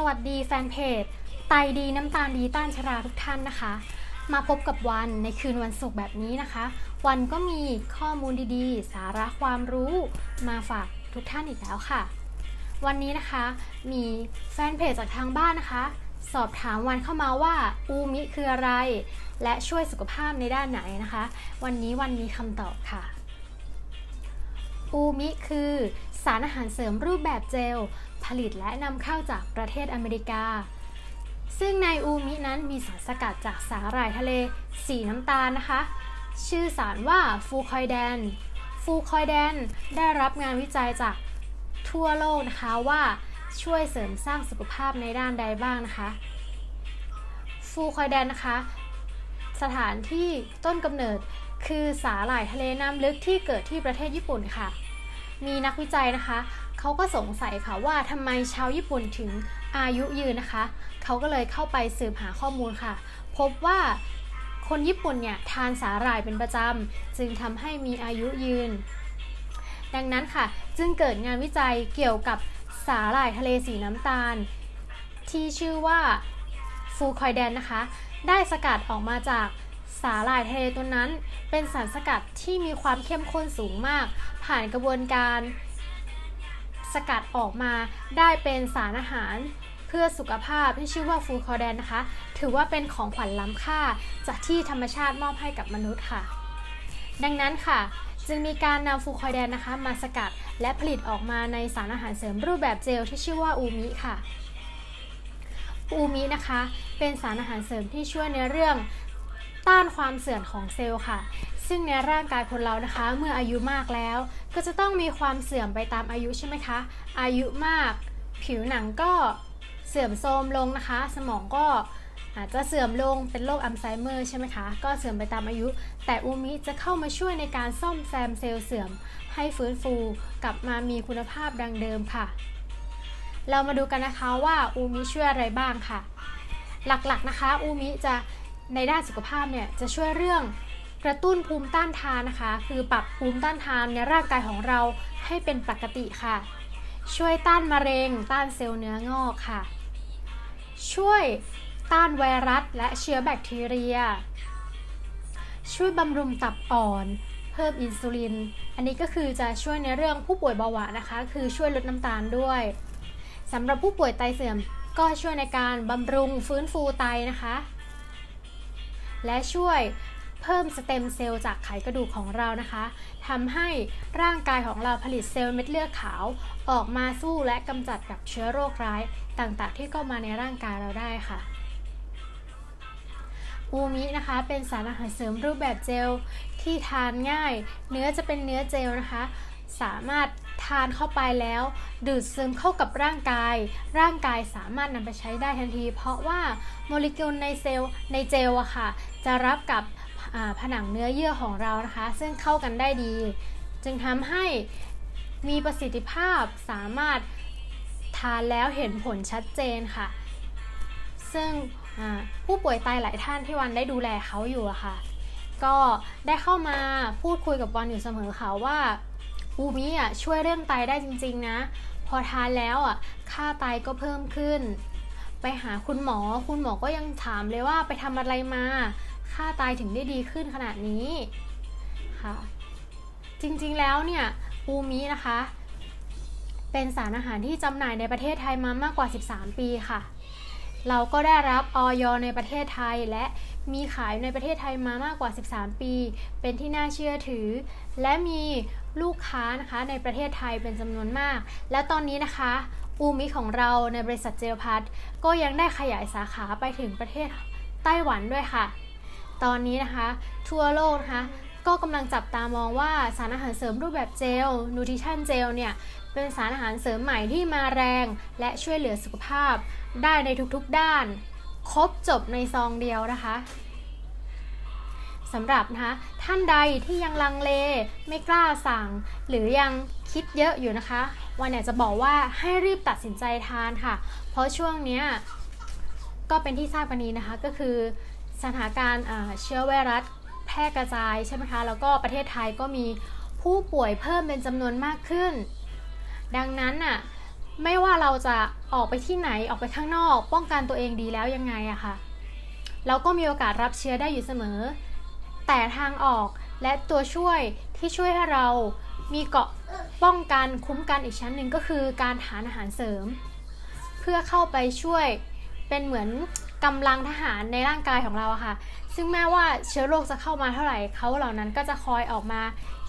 สวัสดีแฟนเพจ ไตดีน้ำตาลดีต้านชราทุกท่านนะคะ มาพบกับวันในคืนวันศุกร์แบบนี้นะคะ วันก็มีข้อมูลดีๆ สาระความรู้มาฝากทุกท่านอีกแล้วค่ะ วันนี้นะคะมีแฟนเพจจากทางบ้านนะคะ สอบถามวันเข้ามาว่าอูมิคืออะไร และช่วยสุขภาพในด้านไหนนะคะ วันนี้วันมีคำตอบค่ะ อูมิคือสารอาหารเสริมรูปแบบเจล ผลิตและนำเข้าจากประเทศอเมริกา ซึ่งในอูมินั้นมีสารสกัดจากสาหร่ายทะเล สีน้ำตาลนะคะ ชื่อสารว่าฟูคอยแดน ฟูคอยแดนได้รับงานวิจัยจากทั่วโลกนะคะว่าช่วยเสริมสร้างสุขภาพในด้านใดบ้างนะคะ ฟูคอยแดนนะคะ สถานที่ต้นกำเนิด คือสาหร่ายทะเลน้ำลึกที่เกิดที่ประเทศญี่ปุ่นค่ะ มีนักวิจัยนะคะเขาก็สงสัยค่ะว่าทำไมชาวญี่ปุ่นถึงอายุยืนนะคะ เขาก็เลยเข้าไปสืบหาข้อมูลค่ะ พบว่าคนญี่ปุ่นเนี่ยทานสาหร่ายเป็นประจำ จึงทำให้มีอายุยืน ดังนั้นค่ะ จึงเกิดงานวิจัยเกี่ยวกับสาหร่ายทะเลสีน้ำตาล ที่ชื่อว่าฟูคอยแดนนะคะ ได้สกัดออกมาจากสาหร่ายทะเลตัวนั้น เป็นสารสกัดที่มีความเข้มข้นสูงมาก ผ่านกระบวนการสกัดออกมาได้เป็นสารอาหารเพื่อสุขภาพที่ชื่อว่าฟูคอแดนนะคะ ถือว่าเป็นของขวัญล้ำค่า จากที่ธรรมชาติมอบให้กับมนุษย์ค่ะ ดังนั้นค่ะจึงมีการนำฟูคอยแดนนะคะ มาสกัดและผลิตออกมาในสารอาหารเสริมรูปแบบเจลที่ชื่อว่าอูมิค่ะ อูมินะคะ เป็นสารอาหารเสริมที่ช่วยในเรื่องต้านความเสื่อมของเซลล์ค่ะ ซึ่งในร่างกายคนเรานะคะ เมื่ออายุมากแล้ว ก็จะต้องมีความเสื่อมไปตามอายุใช่ไหมคะ อายุมาก ผิวหนังก็เสื่อมโทรมลงนะคะ สมองก็อาจจะเสื่อมลงเป็นโรคอัลไซเมอร์ใช่ไหมคะ ก็เสื่อมไปตามอายุ แต่อูมิจะเข้ามาช่วยในการซ่อมแซมเซลล์เสื่อม ให้ฟื้นฟูกลับมามีคุณภาพดังเดิมค่ะ เรามาดูกันนะคะว่าอูมิช่วยอะไรบ้างค่ะ หลักๆนะคะอูมิจะในด้านสุขภาพเนี่ยจะช่วยเรื่องกระตุ้นภูมิต้านทานนะคะ คือปรับภูมิต้านทานในร่างกายของเราให้เป็นปกติค่ะ ช่วยต้านมะเร็ง ต้านเซลล์เนื้องอกค่ะ ช่วยต้านไวรัสและเชื้อแบคทีเรีย ช่วยบำรุงตับอ่อน เพิ่มอินซูลิน อันนี้ก็คือจะช่วยในเรื่องผู้ป่วยเบาหวานนะคะ คือช่วยลดน้ำตาลด้วย สำหรับผู้ป่วยไตเสื่อมก็ช่วยในการบำรุงฟื้นฟูไตนะคะ และช่วยเพิ่มสเต็มเซลล์จากไขกระดูกของเรานะคะทำให้ร่างกายของเราผลิตเซลล์เม็ดเลือดขาวออกมาสู้และกำจัดกับเชื้อโรคร้ายต่างๆ ที่เข้ามาในร่างกายเราได้ค่ะอูมินะคะ เป็นสารอาหารเสริมรูปแบบเจลที่ทานง่าย เนื้อจะเป็นเนื้อเจลนะคะ สามารถทานเข้าไปแล้วดูดซึมเข้ากับร่างกาย ร่างกายสามารถนำไปใช้ได้ทันที เพราะว่าโมเลกุลในเซลล์ในเจลอะค่ะ จะรับกับผนังเนื้อเยื่อของเรานะคะ ซึ่งเข้ากันได้ดี จึงทำให้มีประสิทธิภาพสามารถทานแล้วเห็นผลชัดเจนค่ะ ซึ่งผู้ป่วยไตหลายท่านที่วันได้ดูแลเขาอยู่อะค่ะ ก็ได้เข้ามาพูดคุยกับวันอยู่เสมอค่ะว่า อูมิอะช่วยเรื่องไตได้จริงๆนะ พอทานแล้วอะค่าไตก็เพิ่มขึ้น ไปหาคุณหมอ คุณหมอก็ยังถามเลยว่าไปทำอะไรมา ค่าไตถึงได้ดีขึ้นขนาดนี้ค่ะ จริงๆแล้วเนี่ยอูมินะคะ เป็นสารอาหารที่จำหน่ายในประเทศไทยมามากกว่า 13 ปีค่ะ เราก็ได้รับออยในประเทศไทย และมีขายในประเทศไทยมามากกว่า 13 ปี เป็นที่น่าเชื่อถือ และมีลูกค้านะคะในประเทศไทยเป็นจำนวนมาก และตอนนี้นะคะอูมิของเราในบริษัทเจลพัทก็ยังได้ขยายสาขาไปถึงประเทศไต้หวันด้วยค่ะ ตอนนี้นะคะ ทั่วโลกนะคะ ก็กำลังจับตามองว่าสารอาหารเสริมรูปแบบเจลนูทริชั่นเจลเนี่ยเป็นสารอาหารเสริมใหม่ที่มาแรง และช่วยเหลือสุขภาพ ได้ในทุกๆด้าน ครบจบในซองเดียวนะคะสำหรับนะคะท่านใดที่ยังลังเลไม่กล้าสั่ง หรือยังคิดเยอะอยู่นะคะ วันอยากจะบอกว่าให้รีบตัดสินใจทานค่ะ เพราะช่วงเนี้ยก็เป็นที่ทราบกันนี้นะคะก็คือสถานการณ์เชื้อไวรัส แพร่กระจายใช่ไหมคะ แล้วก็ประเทศไทยก็มีผู้ป่วยเพิ่มเป็นจำนวนมากขึ้น ดังนั้นน่ะไม่ว่าเราจะออกไปที่ไหนออกไปข้างนอก ป้องกันตัวเองดีแล้วยังไงอะค่ะเราก็มีโอกาสรับเชื้อได้อยู่เสมอ แต่ทางออกและตัวช่วยที่ช่วยให้เรามีเกาะป้องกันคุ้มกันอีกชั้นหนึ่งก็คือการทานอาหารเสริม เพื่อเข้าไปช่วยเป็นเหมือน กำลังทหารในร่างกายของเราอะค่ะ ซึ่งแม้ว่าเชื้อโรคจะเข้ามาเท่าไหร่เขาเหล่านั้นก็จะคอยออกมา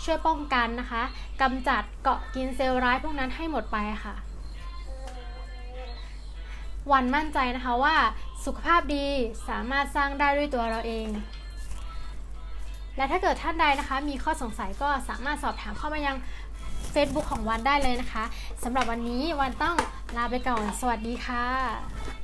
ช่วยป้องกันนะคะกำจัดเกาะกินเซลล์ร้ายพวกนั้นให้หมดไปค่ะ วันมั่นใจนะคะว่าสุขภาพดีสามารถสร้างได้ด้วยตัวเราเอง และถ้าเกิดท่านใดนะคะ มีข้อสงสัยก็สามารถสอบถามเข้ามายัง Facebook ของวันได้เลยนะคะสำหรับวันนี้วันต้องลาไปก่อน สวัสดีค่ะ